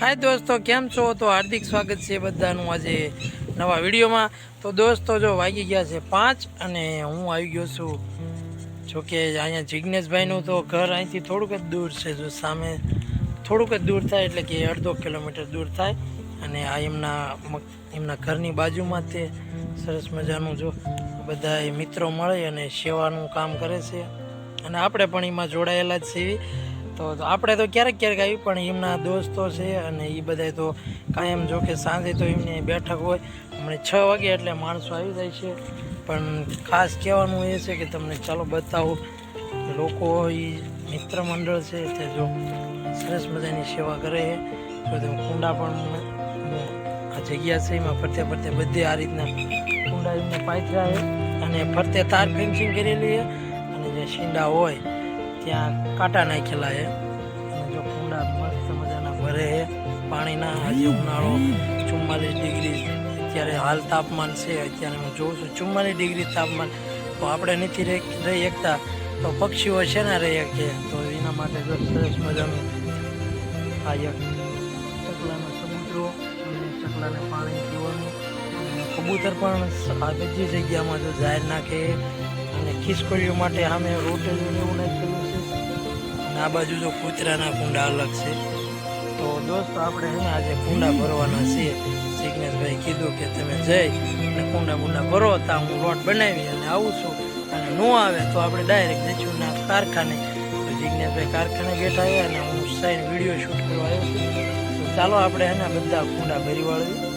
હાય દોસ્તો, કેમ છો? તો હાર્દિક સ્વાગત છે બધાનું આજે નવા વિડીયોમાં. તો દોસ્તો, જો વાગી ગયા છે પાંચ અને હું આવી ગયો છું. જો કે અહીંયા જિજ્ઞેશભાઈનું તો ઘર અહીંથી થોડુંક જ દૂર છે. જો સામે થોડુંક જ દૂર થાય, એટલે કે અડધો કિલોમીટર દૂર થાય. અને આ એમના એમના ઘરની બાજુમાં તે સરસ મજાનું જો બધા મિત્રો મળે અને સેવાનું કામ કરે છે. અને આપણે પણ એમાં જોડાયેલા જ છીએ. તો આપણે તો ક્યારેક ક્યારેક આવી, પણ એમના દોસ્તો છે અને એ બધા તો કાયમ જો કે સાંજે તો એમની બેઠક હોય. હમણાં છ વાગે એટલે માણસો આવી જાય છે. પણ ખાસ કહેવાનું એ છે કે તમને ચાલો બતાવો, લોકો એ મિત્ર મંડળ છે તે જો સરસ મજાની સેવા કરે છે. તો કુંડા પણ આ જગ્યા છે, એમાં ફરતે ફરતે બધે આ રીતના કુંડા એમને પાથરા છે. અને ફરતે તાર ફેન્સિંગ કરેલી છે. અને જે શીંડા હોય ત્યાં કાંટા નાખેલા છે. અને જો કુંડા મસ્ત મજાના ભરે છે પાણીના આજે ઉનાળો ચુમ્માલીસ ડિગ્રી અત્યારે હાલ તાપમાન છે અત્યારે હું જોઉં છું ચુમ્માલીસ ડિગ્રી તાપમાન. તો આપણે નથી રહી રહી શકતા. તો પક્ષીઓ છે ને રહી શકીએ તો એના માટે જો સરસ મજાનું આ એક ચકલાનો સમુદ્રો અને ચકલાને પાણી પીવાનું. કબૂતર પણ આ બધી જગ્યામાં જો જાહેર નાખે. અને ખિસકોલીઓ માટે સામે રોટેલું ને એવું નાખેલું આ બાજુ જો કૂતરાના કુંડા અલગ છે. તો દોસ્તો, આપણે છે આજે કુંડા ભરવાના છીએ. જિજ્ઞેશભાઈ કીધું કે તમે જઈ અને કુંડા બુંડા ભરો ત્યાં હું લોટ બનાવી અને આવું છું. અને ન આવે તો આપણે ડાયરેક્ટ જઈશું ના કારખાને. તો જિજ્ઞેશભાઈ કારખાને બેઠા આવ્યા અને હું સાઈન વીડિયો શૂટ કરવા આવ્યો છું. તો ચાલો આપણે એના બધા કુંડા ભરી વાળવી.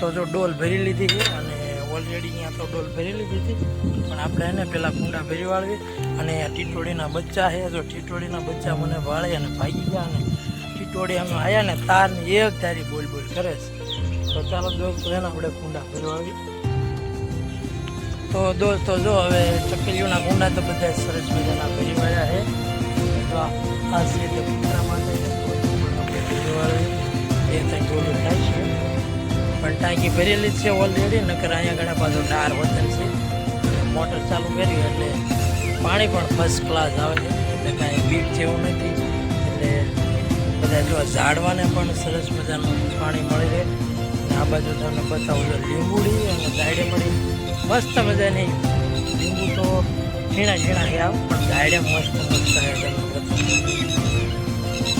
તો જો ડોલ ભરી લીધી છે અને ઓલરેડી અહીંયા તો ડોલ ભરી લીધી હતી પણ આપણે એને પહેલાં કુંડા ભરી વાળવી અને ટીટોડીના બચ્ચા છે. જો ટીટોડીના બચ્ચા મને વાળે અને ભાગી ગયા અને ટીટોડી અમે આવ્યા ને તારની એક તારી બોલ બોલ કરે છે. તો ચાલો દોસ્તો એને આપણે કુંડા ભરી તો દોસ્તો, જો હવે ચકલીઓના કુંડા તો બધા સરસ મજાના ભરી વાળ્યા છે. તો આ રીતે કુંડા માટે એ ત્યાં ગોળું થાય છે. પણ ટાંકી ભરેલી છે ઓલરેડી નકર અહીંયા ઘણા પાછું ડાર વતન છે. મોટર ચાલુ કર્યું એટલે પાણી પણ ફર્સ્ટ ક્લાસ આવે છે. એટલે કાંઈ બીટ જેવું નથી. એટલે બધા જો ઝાડવાને પણ સરસ મજાનું પાણી મળી રહે. આ બાજુ તમને બતાવું તો લીંબુડી અને ગાયડે મળી. મસ્ત મજાની લીંબુ તો ઝીણા ઝીણા ગયા પણ ગાયડે મસ્ત મસ્ત છે.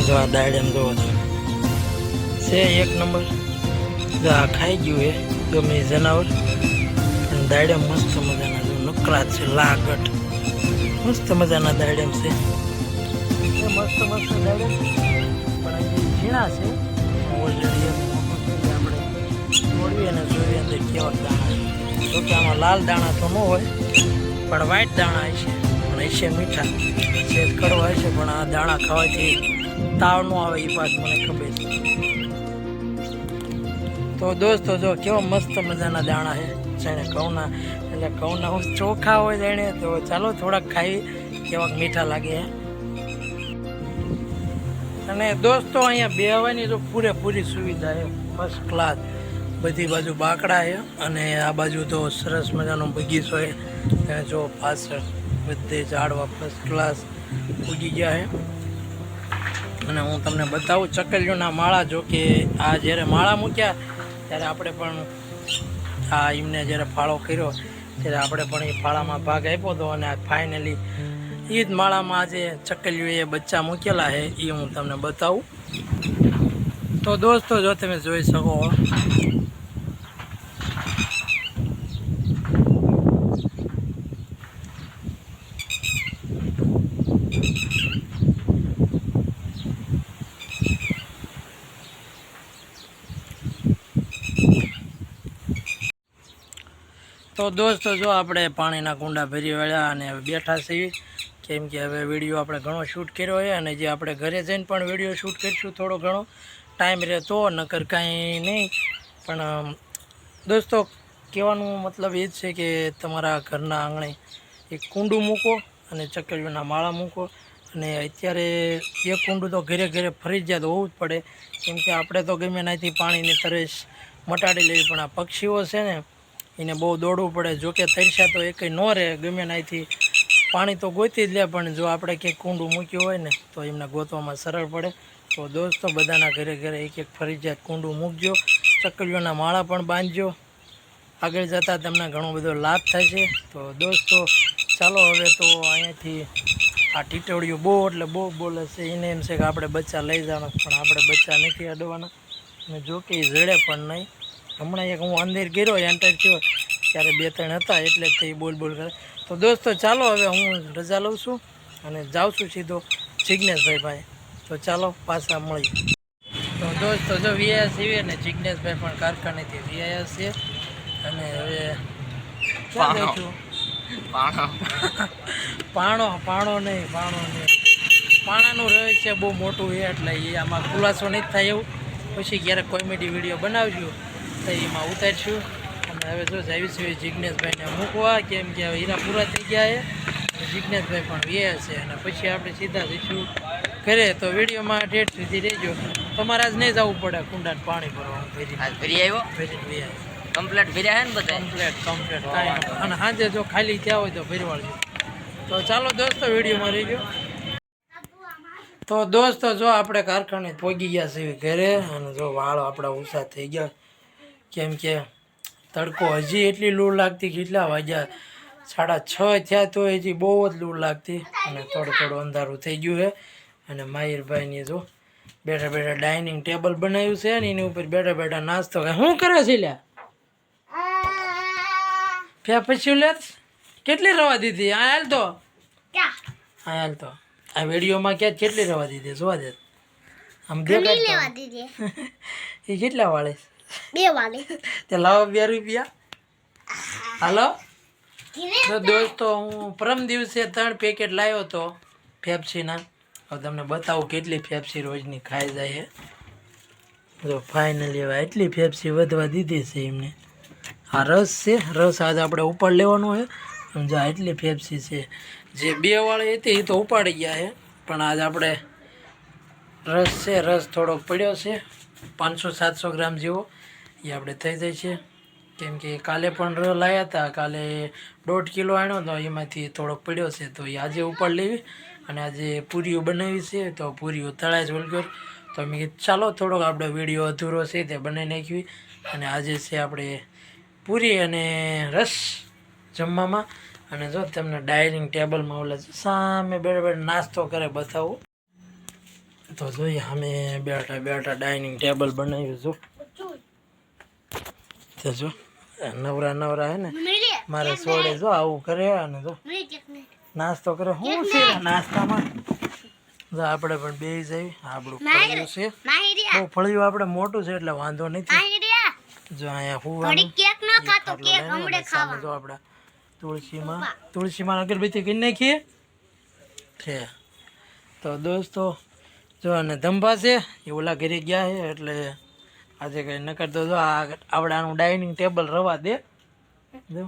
જો આ દાયડે જોવો છો. છે એક નંબર. આ ખાઈ ગયું એ ગમે જનાવર. અને દાયડમ મસ્ત મજાના જો નકરા છે લાગટ મસ્ત મજાના દાયડમ છે. મસ્ત મસ્ત દાયડમ પણ ઝીણા છે છે અને જોઈએ અંદર કેવા દાણા છે. જો કે લાલ દાણા તો ન હોય, પણ વ્હાઈટ દાણા હશે. પણ હશે મીઠા. છે કડવા હશે, પણ આ દાણા ખાવાથી તાવ ન આવે એ પાછ મને ખબર છે. તો દોસ્તો, જો કેવા મસ્ત મજાના દાણા છે. જેણે ઘઉંના, એટલે ઘઉંના હું ચોખા હોય જાણે તો ચાલો થોડાક ખાઈ, કેવાક મીઠા લાગે. અને દોસ્તો, અહીંયા બેહવાની તો પૂરેપૂરી સુવિધા છે. ફર્સ્ટ ક્લાસ બધી બાજુ બાકડા છે. અને આ બાજુ તો સરસ મજાનો બગીચો છે. ત્યાં જો પાછળ બધે ઝાડવા ફર્સ્ટ ક્લાસ ઉગી ગયા છે. અને હું તમને બતાવું, ચકલીઓના માળા, જો કે આ જ્યારે માળા મૂક્યા ત્યારે આપણે પણ આ એમને જ્યારે ફાળો કર્યો, ત્યારે આપણે પણ એ ફાળામાં ભાગ આપ્યો હતો અને ફાઇનલી એ જ માળામાં આજે ચકલીઓએ બચ્ચા મૂકેલા છે એ હું તમને બતાવું. તો દોસ્તો, જો તમે જોઈ શકો તો દોસ્તો, જો આપણે પાણીના કુંડા ભરી વળ્યા અને બેઠા છીએ. કેમ કે હવે વીડિયો આપણે ઘણો શૂટ કર્યો છે અને જે આપણે ઘરે જઈને પણ વીડિયો શૂટ કરીશું થોડો ઘણો. ટાઈમ રહેતો, નકર કાંઈ નહીં. પણ દોસ્તો, કહેવાનું મતલબ એ જ છે કે તમારા ઘરના આંગણે એક કુંડું મૂકો અને ચકલીઓના માળા મૂકો. અને અત્યારે એ કુંડું તો ઘરે ઘરે ફરજિયાત હોવું જ પડે. કેમ કે આપણે તો ગમે ત્યાંથી પાણીની તરસ મટાડી લેવી, પણ આ પક્ષીઓ છે ને એને બહુ દોડવું પડે. જોકે તરસ્યા તો એકય ન રહે, ગમે ત્યાંથી પાણી તો ગોતી જ લે, પણ જો આપણે ક્યાંક કુંડું મૂક્યું હોય ને, તો એમને ગોતવામાં સરળ પડે. તો દોસ્તો, બધાના ઘરે ઘરે એક એક ફરજિયાત કુંડું મૂકજો. ચકલીઓના માળા પણ બાંધજો. આગળ જતાં તમને ઘણો બધો લાભ થશે. તો દોસ્તો, ચાલો હવે તો અહીંયાથી આ ટીટોળીઓ બહુ, એટલે બહુ બોલે છે, એને એમ છે કે આપણે બચ્ચા લઈ જવાના, પણ આપણે બચ્ચા નથી અડવાના. અને જો કે એ જડે પણ નહીં. હમણાં એક હું અંદર ગયો એન્ટર થયો ત્યારે બે ત્રણ હતા એટલે જ તે બોલ બોલ કરે. તો દોસ્તો ચાલો હવે હું રજા લઉં છું અને જાઉં છું સીધો જિજ્ઞેશભાઈ ભાઈ તો ચાલો પાછા મળીએ. તો દોસ્તો જો વીઆઈએસ છીએ ને જિજ્ઞેશભાઈ પણ કારખાનેથી વીઆઈએસ છે. અને હવે ક્યાં પાણો. પાણો. પાણો નહીં પાણો નહીં. પાણાનું રહસ્ય બહુ મોટું છે એટલે એ આમાં ખુલાસો નહીં થાય એવું. પછી ક્યારેક કોમેડી વીડિયો બનાવજો. તો એમાં ઉતારશું. અને હવે જો જાવીશું જિજ્ઞેશભાઈને મૂકવા કેમ કે હવે હીરા પૂરા થઈ ગયા છે. જિજ્ઞેશભાઈ પણ વ્યા છે. અને પછી આપણે સીધા જઈશું ઘરે. તો વિડીયોમાં ઠેઠ સુધી રહેજો. તમારે આજ નહીં જવું પડે કુંડાને પાણી ભરવાનું ભરી આજ આવ્યો? વ્યા કમ્પ્લીટ ફર્યા ને બધા? કમ્પ્લેટ કમ્પ્લેટ કાંઈ અને સાંજે જો ખાલી થયા હોય તો ભરવાડજો તો ચાલો દોસ્તો વિડીયોમાં રહીજો. તો દોસ્તો જો આપણે કારખાને પહોંચી ગયા છીએ ઘરે અને જો વાળ આપણા ઊંચા થઈ ગયા. કેમ કે તડકો હજી એટલી લૂ લાગતી કેટલા વાગ્યા સાડા છ થયા તો હજી બહુ જ લૂ લાગતી. અને થોડું થોડું અંધારું થઈ ગયું છે. અને માહિરભાઈની જો બેઠા બેઠા ડાઇનિંગ ટેબલ બનાવ્યું છે ને એની ઉપર બેઠા બેઠા નાસ્તો કરે. શું કરે છે લ્યા? ફ્યા પછી લે કેટલી રવા દીધી? આ હાલ તો? હા હાલ તો. આ વિડીયોમાં ક્યાં કેટલી રવા દીધી? જોવા દે. આમ દેખાડતો એ કેટલા વાળે છે? બે વાલી. તે લાવો બે રૂપિયા. હાલો. તો દોસ્તો હું પરમ દિવસે ત્રણ પેકેટ લાવ્યો હતો ફેપ્સીના હવે તમને બતાવું કેટલી ફેપ્સી રોજની ખાઈ જાય છે. જો ફાઇનલી હવે એટલી ફેપ્સી વધવા દીધી છે એમને. આ રસ છે રસ આજે આપણે ઉપાડ લેવાનો છે. સમજા જો એટલી ફેપ્સી છે. જે બે વાળી હતી એ તો ઉપાડી ગયા છે. પણ આજ આપણે રસ છે રસ થોડોક પડ્યો છે. પાંચસો સાતસો ગ્રામ જેવો. એ આપણે થઈ જાય છે. કેમ કે કાલે પણ ર લાવ્યા હતા કાલે દોઢ કિલો આણ્યો તો એમાંથી થોડોક પડ્યો છે, તો એ આજે ઉપર લેવી અને આજે પૂરીઓ બનાવી છે, તો પૂરીઓ તળાય જ વલગર તો મેં ચાલો થોડોક આપણે વીડિયો અધૂરો છે તે બનાવી નાખવી અને આજે છે આપણે પૂરી અને રસ જમવામાં. અને જો તમને ડાઇનિંગ ટેબલમાં ઓલા સામે બેઠા નાસ્તો કરે બતાવું. તો જોઈએ, અમે બેઠા બેઠા ડાઇનિંગ ટેબલ બનાવ્યું છું તો જો. આ નવરા નવરા હે ને. મારે સોડે જો આવું કરે અને જો. નાસ્તો કરે. શું છે નાસ્તામાં? જો આપણે પણ બે જઈ આપણું ફળિયું છે. બહુ ફળિયું આપણે મોટું છે એટલે વાંધો નથી. જો અહીંયા હુવાનું કેક ન ખાતો આટલું લઈને ખાવા જો આપણે તુલસીમાં તુલસીમાં અગરબત્તી કરી નાખીએ. છે. તો દોસ્તો જો અને ધંભા છે. એ ઓલા ઘરે ગયા છે એટલે આજે કઈ ન કરતો જો આ આવડાનું ડાઇનિંગ ટેબલ રવા દે. જો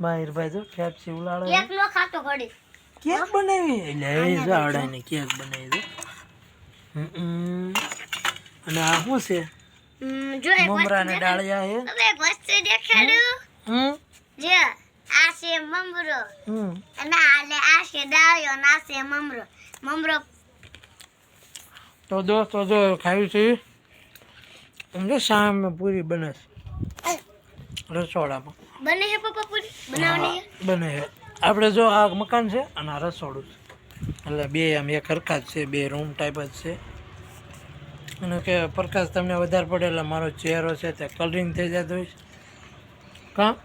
માહિરભાઈ જો ફેપસી ઉલાડે કેક નો ખાતો ઘડી. કેક બનાવી? એટલે એ જો આવડાને કેક બનાવી દો. અને આ શું છે? જો એક મમરાને ડાળિયા છે હવે એક વસ્તુ દેખાડું. હમ? જે આ છે મમરો. હમ. અને લે આ છે ડાળિયો અને આ છે મમરો. મમરો તો દોસ્તો જો ખાવી છે. સમજો સામે પૂરી બને છે. રસોડામાં. બને છે પપ્પા પૂરી? બનાવવાની બને છે. આપણે જો આ મકાન છે અને આ રસોડું છે. એટલે બે આમ એક હરખા જ છે બે રૂમ ટાઈપ જ છે. અને કે પ્રકાશ તમને વધારે પડે એટલે મારો ચહેરો છે તે કલરિંગ થઈ જતો હોય કાં?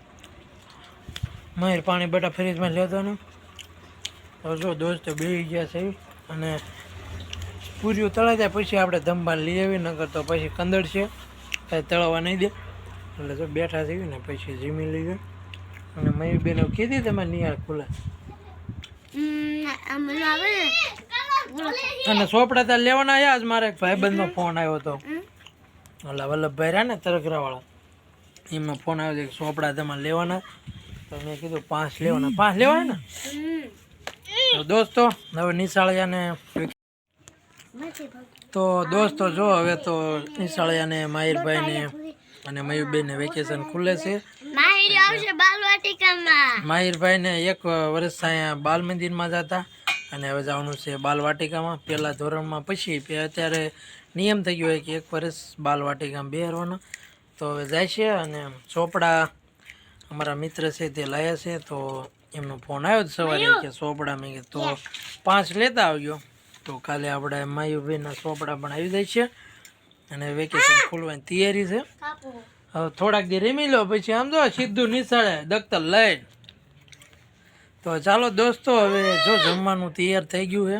મહેર પાણી બેટા ફ્રીજમાં લેતો ને. તો જો દોસ્તો બે ગયા છે. અને પૂરીઓ તળાઈ જાય પછી આપણે ધંબાલ લઈ આવી નકર તો પછી કંદડ છે કાંઈ તળાવવા નહીં દે. એટલે જો બેઠા થઈ ને પછી જીમી લઈએ. અને મયુરબેને કીધી તમે નિહાળ ખુલે ને. અને સોપડા ત્યાં લેવાના આવ્યા આજ મારે એક ભાઈબંધનો ફોન આવ્યો હતો? ઓલા વલ્લભભાઈ રહ્યા ને તરકરાવાળા એમનો ફોન આવ્યો છે કે સોપડા તમારે લેવાના. તો મેં કીધું પાંચ લેવાના. પાંચ લેવાય ને? તો દોસ્તો હવે નિશાળિયાને. તો દોસ્તો જો હવે તો નિશાળિયાને માહિરભાઈને અને મયુરબેનને વેકેશન ખુલે છે. માહિરભાઈ ને માહિરભાઈને એક વર્ષ અહીંયા બાલ મંદિરમાં જતા અને હવે જવાનું છે બાલવાટિકામાં. પહેલા ધોરણમાં પછી અત્યારે નિયમ થઈ ગયો હોય કે એક વર્ષ બાલવાટિકામાં બેહરવાનો તો હવે જાય છે અને ચોપડા અમારા મિત્ર છે તે લાયા છે તો એમનો ફોન આવ્યો સવારે કે ચોપડા મેં તો પાંચ લેતા આવજો. તો કાલે આપણે માયુભાઈના ચોપડા પણ આવી જાય છે. અને વેકેશન ખોલવાની તૈયારી છે. હવે થોડાક દી રમી લો પછી આમ જો સીધું નિશાળે દખ્તર લઈને તો ચાલો દોસ્તો હવે જો જમવાનું તૈયાર થઈ ગયું છે.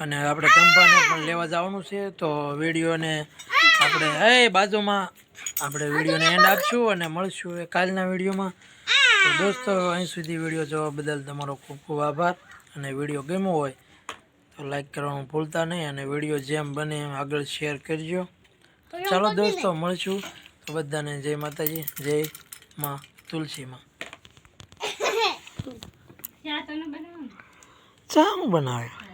અને આપણે કંપાને પણ લેવા જવાનું છે. તો વિડીયોને આપણે એ બાજુમાં આપણે વિડીયોને એન્ડ આપશું અને મળશું એ કાલના વિડીયોમાં. તો દોસ્તો અહીં સુધી વીડિયો જોવા બદલ તમારો ખૂબ ખૂબ આભાર. અને વીડિયો ગમ્યો હોય તો લાઈક કરવાનું ભૂલતા નહીં અને વીડિયો જેમ બને એમ આગળ શેર કરજો. ચાલો દોસ્તો મળશું. તો બધાને જય માતાજી જય માં તુલસીમાં. ચા હું બનાવે